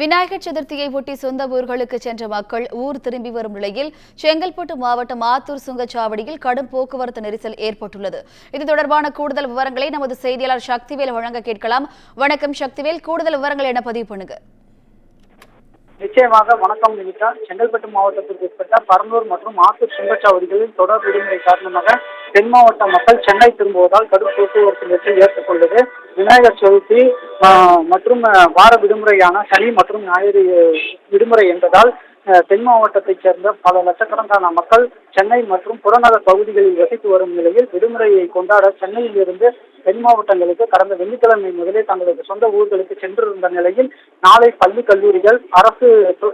விநாயகர் சதுர்த்தியை ஒட்டி சொந்த ஊர்களுக்கு சென்ற மக்கள் ஊர் திரும்பி வரும் நிலையில் செங்கல்பட்டு மாவட்டம் ஆத்தூர் சுங்கச்சாவடியில் கடும் போக்குவரத்து நெரிசல் ஏற்பட்டுள்ளது. இது தொடர்பான கூடுதல் விவரங்களை நமது செய்தியாளர் சக்திவேல் வழங்க கேட்கலாம். வணக்கம் சக்திவேல். கூடுதல் விவரங்கள் என பதிவு பண்ணுங்க? நிச்சயமாக வணக்கம் நிமித்தா செங்கல்பட்டு மாவட்டத்திற்கு உட்பட்ட பரந்தூர் மற்றும் ஆத்தூர் சுங்கச்சாவடிகளில் தொடர் விடுமுறை காரணமாக தென் மாவட்ட மக்கள் சென்னை திரும்புவதால் கடும் போக்குவரத்து நெரிசல் ஏற்பட்டுள்ளது. விநாயகர் சதுர்த்தி மற்றும் வார விடுமுறையான சனி மற்றும் ஞாயிறு விடுமுறை என்பதால் தென் மாவட்டத்தைச் சேர்ந்த பல லட்சக்கணக்கான மக்கள் சென்னை மற்றும் புறநகர் பகுதிகளில் வசித்து வரும் நிலையில் விடுமுறையை கொண்டாட சென்னையில் இருந்து தென் மாவட்டங்களுக்கு கடந்த வெள்ளிக்கிழமை முதலே தங்களது சொந்த ஊர்களுக்கு சென்றிருந்த நிலையில் நாளை பள்ளி கல்லூரிகள் அரசு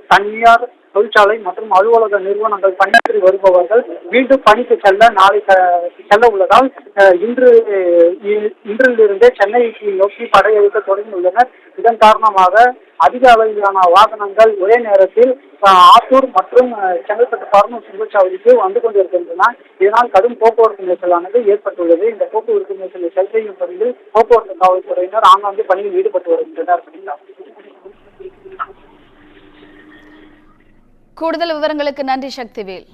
தனியார் தொழிற்சாலை மற்றும் அலுவலக நிறுவனங்கள் பணியாற்றி வருபவர்கள் மீண்டும் பணிக்கு செல்ல நாளை செல்ல உள்ளதால் இன்று இ- இன்றிலிருந்தே சென்னைக்கு நோக்கி படையெடுக்க தொடங்கியுள்ளனர். இதன் காரணமாக அதிக அளவிலான வாகனங்கள் ஒரே நேரத்தில் ஆத்தூர் மற்றும் செங்கல்பட்டு பரனூர் சுங்கச்சாவடிக்கு வந்து கொண்டிருக்கின்றன. இதனால் கடும் போக்குவரத்து நெரிசலானது ஏற்பட்டுள்ளது. இந்த போக்குவரத்து நெரிசலை சரி செய்யும் பணியில் போக்குவரத்து காவல்துறையினர் ஆங்காங்கே பணியில் ஈடுபட்டு வருகின்றனர். கூடுதல் விவரங்களுக்கு நன்றி சக்திவேல்.